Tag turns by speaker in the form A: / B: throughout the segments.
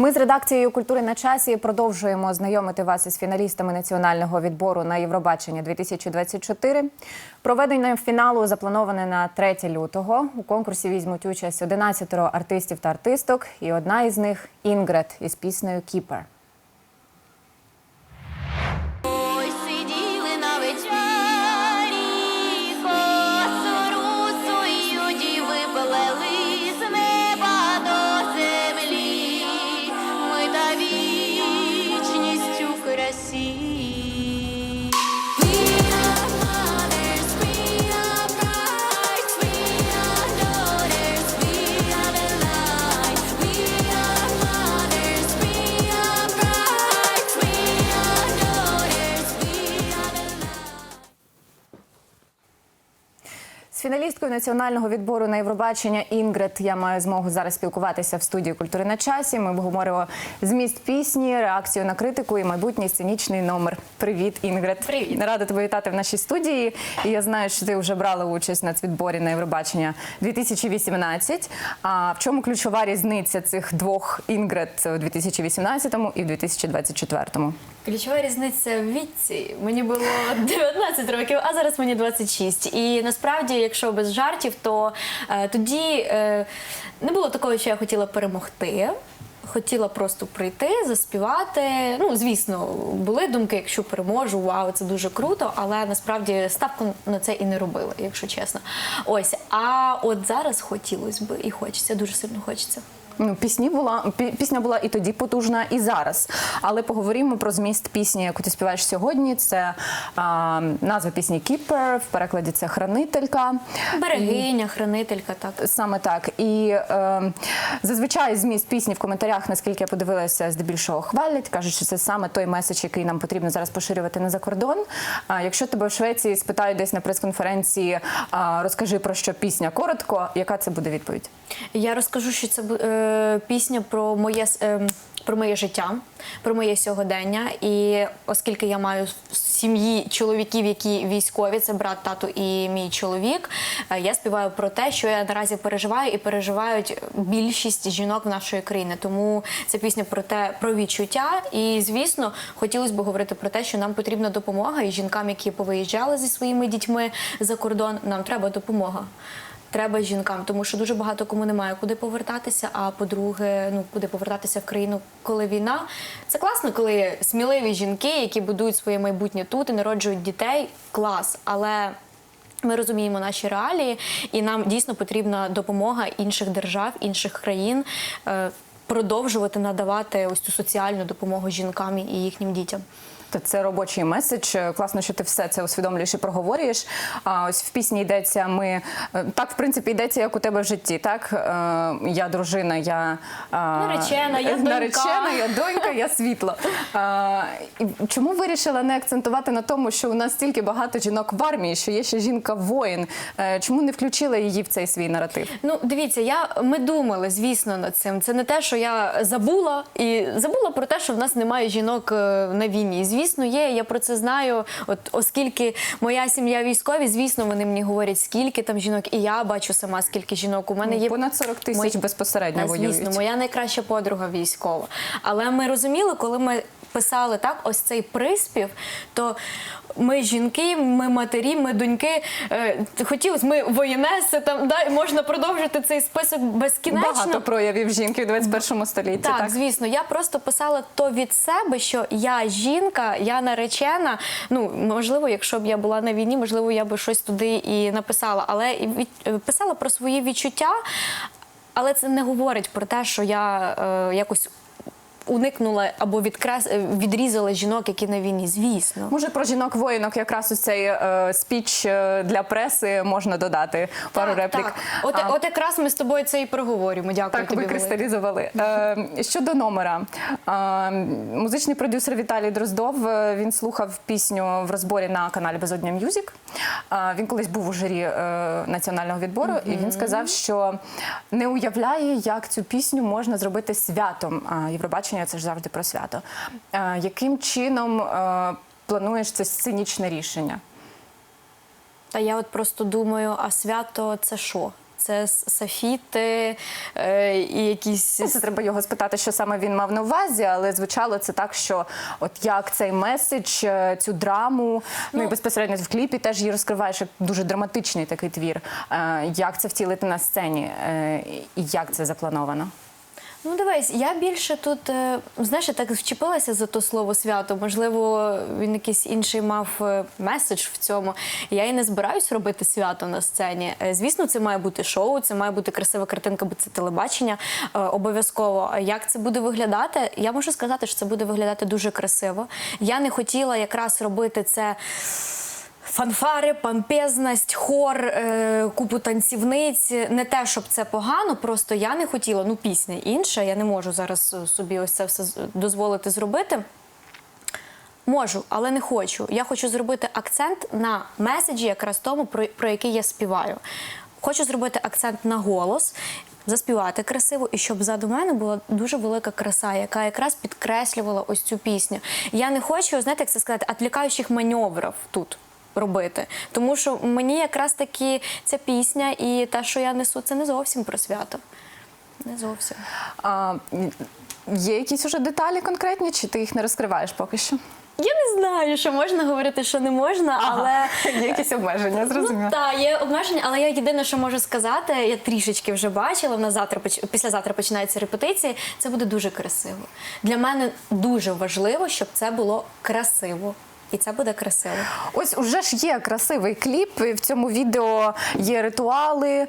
A: Ми з редакцією культури на часі продовжуємо знайомити вас із фіналістами національного відбору на Євробачення 2024. Проведення фіналу заплановане на 3 лютого. У конкурсі візьмуть участь 11 артистів та артисток, і одна із них Інгрет із піснею Кіпер.
B: З
A: фіналісткою національного відбору на Євробачення Інгрет я маю змогу зараз спілкуватися в студії культури на часі. Ми обговоримо зміст пісні, реакцію на критику і майбутній сценічний номер. Привіт, Інгрет.
B: Привіт.
A: Рада тебе вітати в нашій студії. І я знаю, що ти вже брала участь на відборі на Євробачення 2018. А в чому ключова різниця цих двох Інгрет у 2018 і в 2024?
C: Ключова різниця в віці. Мені було 19 років, а зараз мені 26. І насправді, якщо без жартів, то е, тоді е, не було такого, що я хотіла перемогти. Хотіла просто прийти, заспівати. Ну, звісно, були думки, якщо переможу, вау, це дуже круто, але насправді ставку на це і не робила, якщо чесно. Ось, а от зараз хотілося б і хочеться, дуже сильно хочеться.
A: Ну, пісні була пі- пісня була і тоді потужна, і зараз. Але поговоримо про зміст пісні, яку ти співаєш сьогодні. Це а, назва пісні Кіпер, в перекладі це хранителька.
C: Берегиня, хранителька, так.
A: Саме так. І е, зазвичай зміст пісні в коментарях, наскільки я подивилася, здебільшого хвалять. кажуть, що це саме той меседж, який нам потрібно зараз поширювати не за кордон. А якщо тебе в Швеції спитають десь на прес-конференції, розкажи про що пісня коротко, яка це буде відповідь?
C: Я розкажу, що це е, пісня про моє ем, про моє життя, про моє сьогодення. І оскільки я маю сім'ї чоловіків, які військові, це брат, тато і мій чоловік. е, Я співаю про те, що я наразі переживаю, і переживають більшість жінок в нашої країни. Тому це пісня про те, про відчуття. І звісно, хотілося б говорити про те, що нам потрібна допомога, і жінкам, які повиїжджали зі своїми дітьми за кордон, нам треба допомога. Треба жінкам, тому що дуже багато кому немає куди повертатися. А по-друге, ну куди повертатися в країну, коли війна. Це класно, коли сміливі жінки, які будують своє майбутнє тут і народжують дітей. Клас, але. Ми розуміємо наші реалії, і нам дійсно потрібна допомога інших держав, інших країн е, продовжувати надавати ось цю соціальну допомогу жінкам і їхнім дітям.
A: То це робочий меседж. Класно, що ти все це усвідомлюєш і проговорюєш. А ось в пісні йдеться. Ми е, так, в принципі, йдеться як у тебе в житті. Так Е, я дружина, я е,
C: Наречена, я донька.
A: наречена, я донька, я світло. Е, Чому вирішила не акцентувати на тому, що у нас стільки багато жінок в армії, що є ще жінка воїн? Е, Чому не включила її в цей свій наратив?
C: Ну, дивіться, я ми думали, звісно, над цим. Це не те, що я забула і забула про те, що в нас немає жінок е, на війні. Звісно, є. Я про це знаю. От оскільки моя сім'я військові, звісно, вони мені говорять, скільки там жінок, і я бачу сама, скільки жінок. У мене є
A: Понад 40 тисяч
C: Мої-
A: безпосередньо
C: Та,
A: воюють.
C: Звісно, моя найкраща подруга військова. Але ми розуміли, коли ми писали так, ось цей приспів, то ми жінки, ми матері, ми доньки. Е, хотілося, ми воєнеси, там да, і можна продовжити цей список безкінечно.
A: Багато проявів жінки в 21 столітті.
C: Так,
A: так?
C: звісно, я просто писала то від себе, що я жінка, я наречена. Ну можливо, якщо б я була на війні, можливо, я би щось туди і написала, але і від, е, писала про свої відчуття, але це не говорить про те, що я е, якось. Уникнула або відкрас е, відрізала жінок, які на війні, звісно.
A: Може про жінок воїнок якраз у цей е, спіч е, для преси можна додати пару реплік.
C: Так. От,
A: А,
C: от якраз ми з тобою це і проговорюємо. Дякую
A: так,
C: тобі.
A: ви кристалізували. Е, щодо номера, е, музичний продюсер Віталій Дроздов е, він слухав пісню в розборі на каналі Безодня М'юзік. Він колись був у журі е, національного відбору, і він сказав, що не уявляє, як цю пісню можна зробити святом. Євробачення це ж завжди про свято. Яким чином е, плануєш це сценічне рішення?
C: Та я от просто думаю, а свято це що? Це сафіти е, і якісь
A: Ну, Це треба його спитати, що саме він мав на увазі, але звучало це так, що от як цей меседж, е, цю драму, ну, і безпосередньо в кліпі теж її розкриваєш як дуже драматичний такий твір. Е, Як це втілити на сцені е, і як це заплановано?
C: Ну, дивись, я більше тут, е, знаєш, так вчепилася за то слово свято. Можливо, він якийсь інший мав е, меседж в цьому. Я і не збираюсь робити свято на сцені. Е, Звісно, це має бути шоу, це має бути красива картинка, бо це телебачення обов'язково. А Як це буде виглядати? Я можу сказати, що це буде виглядати дуже красиво. Я не хотіла якраз робити це. Фанфари, помпезність, хор, е, купу танцівниць. Не те, щоб це погано, просто я не хотіла. Ну, пісня інша. Я не можу зараз е, собі ось це все дозволити зробити. Можу, але не хочу. Я хочу зробити акцент на меседжі, якраз тому, про, про який я співаю. Хочу зробити акцент на голос, заспівати красиво, і щоб ззаду мене була дуже велика краса, яка якраз підкреслювала ось цю пісню. Я не хочу, знаєте, як це сказати, відлікаючих маневрів тут. Робити, тому що мені якраз таки ця пісня і те, що я несу, це не зовсім про свято. Не зовсім.
A: А, є якісь уже деталі конкретні, чи ти їх не розкриваєш поки що?
C: Я не знаю, що можна говорити, що не можна, але
A: є якісь обмеження, зрозуміло.
C: Ну, так, є обмеження, але я єдине, що можу сказати, я трішечки вже бачила. На завтра поч- післязавтра починаються репетиції. Це буде дуже красиво. Для мене дуже важливо, щоб це було красиво. І це буде красиво.
A: Ось уже ж є красивий кліп. В цьому відео є ритуали,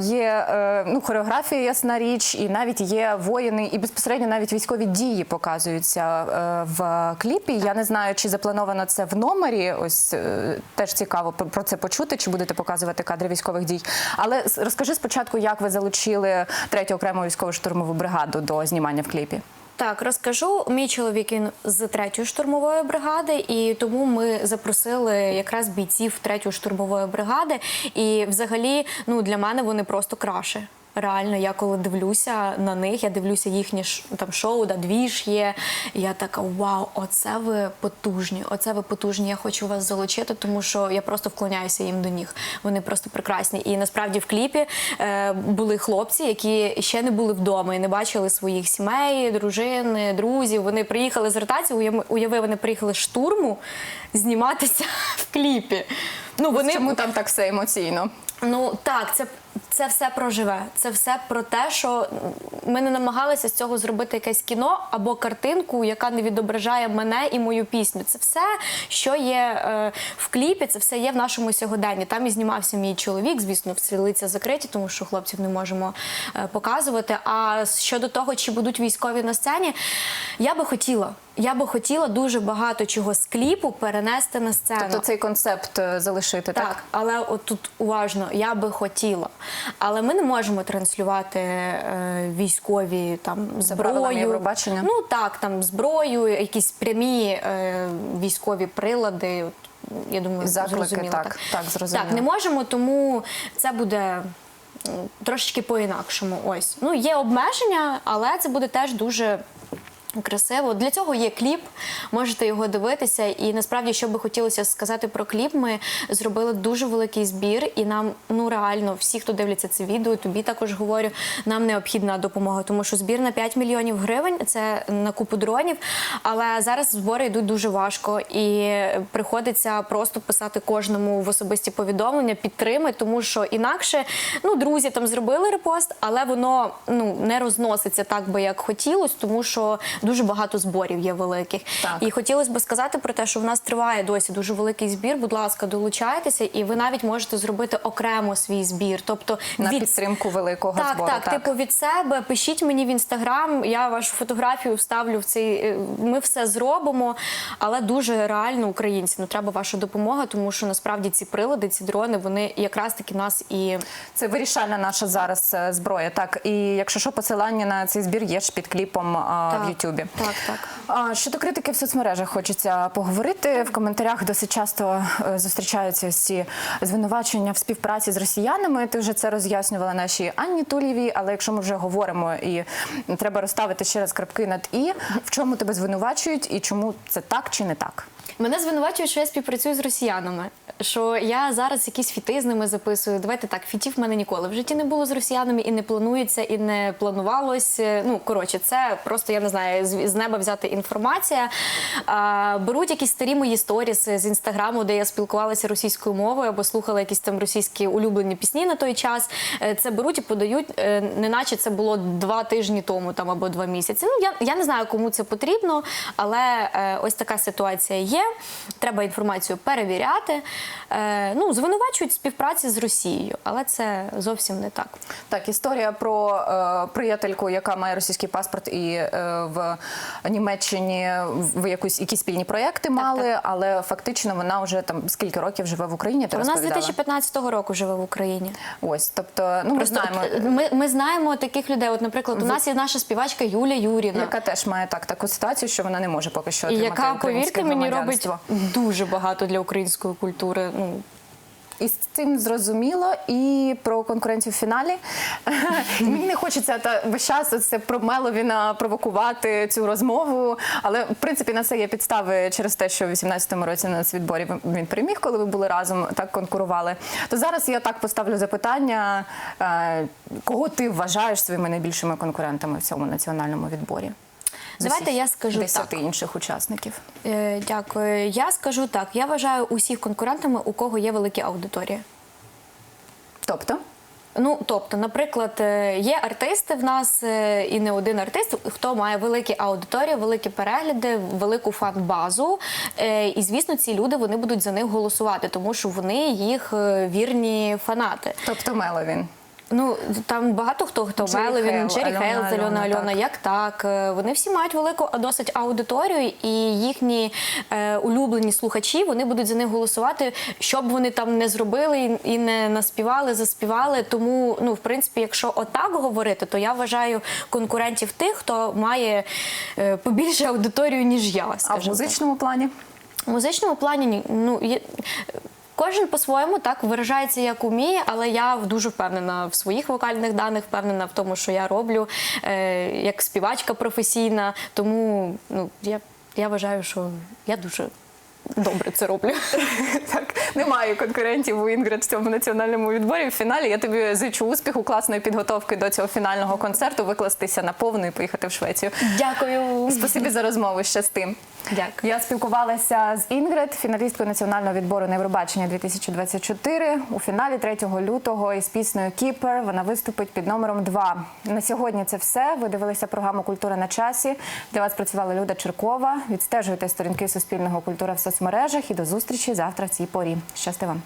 A: є е, ну, хореографія, ясна річ, і навіть є воїни, і безпосередньо навіть військові дії показуються е, в кліпі. Я не знаю, чи заплановано це в номері. Ось е, теж цікаво про- це почути, чи будете показувати кадри військових дій. Але розкажи спочатку, як ви залучили третю окрему військову штурмову бригаду до знімання в кліпі.
C: Так, розкажу. Мій чоловік він з третьої штурмової бригади, і тому ми запросили якраз бійців третьої штурмової бригади. І взагалі, ну для мене вони просто краше. Реально, я коли дивлюся на них, я дивлюся їхні там шоу, да, двіж є. Я така вау, оце ви потужні, оце ви потужні. Я хочу вас залучити, тому що я просто вклоняюся їм до ніг. Вони просто прекрасні. І насправді в кліпі е, були хлопці, які ще не були вдома і не бачили своїх сімей, дружин, друзів. Вони приїхали з ротації. уяви- Уяви, вони приїхали з штурму зніматися в кліпі. Ну вони
A: Чому там так все емоційно?
C: Ну так, це, це все про живе. Це все про те, що ми не намагалися з цього зробити якесь кіно або картинку, яка не відображає мене і мою пісню. Це все, що є е, в кліпі, це все є в нашому сьогоденні. Там і знімався мій чоловік, звісно, всі лиця закриті, тому що хлопців не можемо е, показувати. А щодо того, чи будуть військові на сцені, я би хотіла. Я би хотіла дуже багато чого з кліпу перенести на сцену.
A: Тобто цей концепт е, залишити, так?
C: Так, але от тут уважно, я би хотіла. Але ми не можемо транслювати е, військові там зброю.
A: Євробачення?
C: Ну так, там зброю, якісь прямі е, військові прилади. От, Я думаю,
A: Заклики,
C: зрозуміло,
A: так, так, зрозуміло.
C: Так, не можемо, тому це буде. Трошечки по-інакшому. Ось. Ну, є обмеження, але це буде теж дуже красиво. Для цього є кліп, можете його дивитися. І насправді, що би хотілося сказати про кліп, ми зробили дуже великий збір, і нам ну реально всі, хто дивляться це відео, тобі також говорю, нам необхідна допомога, тому що збір на 5 мільйонів гривень це на купу дронів. Але зараз збори йдуть дуже важко, і приходиться просто писати кожному в особисті повідомлення, підтримай, тому що інакше ну друзі там зробили репост, але воно ну не розноситься так би як хотілося, тому що дуже багато зборів є великих.
A: Так.
C: І хотілося б сказати про те, що в нас триває досі дуже великий збір. Будь ласка, долучайтеся, і ви навіть можете зробити окремо свій збір. Тобто
A: На
C: від
A: підтримку великого
C: так,
A: збору.
C: так, типу від себе. Пишіть мені в інстаграм, я вашу фотографію вставлю в цей. е, Ми все зробимо, але дуже реально українці. Ну треба ваша допомога, тому що насправді ці прилади, ці дрони, вони якраз таки нас і
A: Це вирішальна наша зараз е, зброя. Так, і якщо що, посилання на цей збір є ж під кліпом а, в
C: Так,
A: Ютубі.
C: так, так.
A: А, щодо критики в соцмережах хочеться поговорити. В коментарях досить часто е, зустрічаються ці звинувачення в співпраці з росіянами. Ти вже це роз'яснювала нашій Анні Тулєвій. Але якщо ми вже говоримо і треба розставити ще раз крапки над і, в чому тебе звинувачують і чому це так чи не так?
C: Мене звинувачують, що я співпрацюю з росіянами. Що я зараз якісь фіти з ними записую. Давайте так, фітів в мене ніколи в житті не було з росіянами і не планується, і не планувалось. Ну коротше, це просто я не знаю, з, неба взяти інформація. А, беруть якісь старі мої сторіси з інстаграму, де я спілкувалася російською мовою або слухала якісь там російські улюблені пісні на той час. Е, Це беруть і подають, е, неначе це було два тижні тому там або два місяці. Ну я, я не знаю, кому це потрібно, але е, ось така ситуація є. Треба інформацію перевіряти. Е, ну, звинувачують співпраці з Росією, але це зовсім не так.
A: Так, історія про е, приятельку, яка має російський паспорт, і е, в Німеччині в якусь якісь спільні проекти мали, але фактично вона вже там скільки років живе в Україні. Ти
C: Вона з 2015 року живе в Україні.
A: Ось, тобто, ну ми
C: Просто
A: знаємо.
C: от, ми, ми знаємо таких людей. От, наприклад, у нас є наша співачка Юля Юріна.
A: Яка теж має так таку ситуацію, що вона не може поки що
C: І
A: отримати
C: яка, повірте мені, робить
A: громадянство.
C: дуже багато для української культури. Ну,
A: І з цим зрозуміло, і про конкуренцію в фіналі. Мені не хочеться та весь час це про Меловіна провокувати цю розмову. Але в принципі на це є підстави через те, що в 18-му році на цвітборі він переміг, коли ви були разом, так конкурували. То зараз я так поставлю запитання: е, кого ти вважаєш своїми найбільшими конкурентами в цьому національному відборі?
C: Давайте я скажу
A: десяти
C: так.
A: інших учасників.
C: е, дякую. Я скажу так: я вважаю усіх конкурентами, у кого є великі аудиторії.
A: Тобто,
C: Ну, тобто, наприклад, е, є артисти в нас, е, і не один артист, хто має великі аудиторії, великі перегляди, велику фан-базу. Е, І звісно, ці люди вони будуть за них голосувати, тому що вони їх вірні фанати.
A: тобто Меловін.
C: Ну там багато хто хто
A: Джері
C: Меловін, Джері Хейл, Альона
A: Альона,
C: Альона,
A: так.
C: як так. Е, Вони всі мають велику досить аудиторію, і їхні е, улюблені слухачі вони будуть за них голосувати, що б вони там не зробили і- не наспівали, заспівали. Тому, ну в принципі, якщо отак говорити, то я вважаю конкурентів тих, хто має е, побільше аудиторію ніж я.
A: А в
C: скажімо так.
A: музичному плані?
C: У музичному плані ні- ну є. Кожен по-своєму так виражається як уміє, але я дуже впевнена в своїх вокальних даних, впевнена в тому, що я роблю е, як співачка професійна. Тому ну я, я вважаю, що я дуже добре це роблю.
A: Так, немає конкурентів у Інгрид в цьому національному відборі. В фіналі я тобі зичу успіху, класної підготовки до цього фінального концерту, викластися на повну і поїхати в Швецію.
C: Дякую.
A: Спасибі за розмову. Щасти.
C: Дякую.
A: Я спілкувалася з Інгрид, фіналісткою національного відбору на Євробачення 2024. У фіналі 3 лютого із піснею Кіпер вона виступить під номером 2. На сьогодні це все. Ви дивилися програму Культура на часі. Для вас працювала Люда Черкова. Відстежуйте сторінки Суспільного культура в соцмережах і до зустрічі завтра в цій порі. Щасти вам.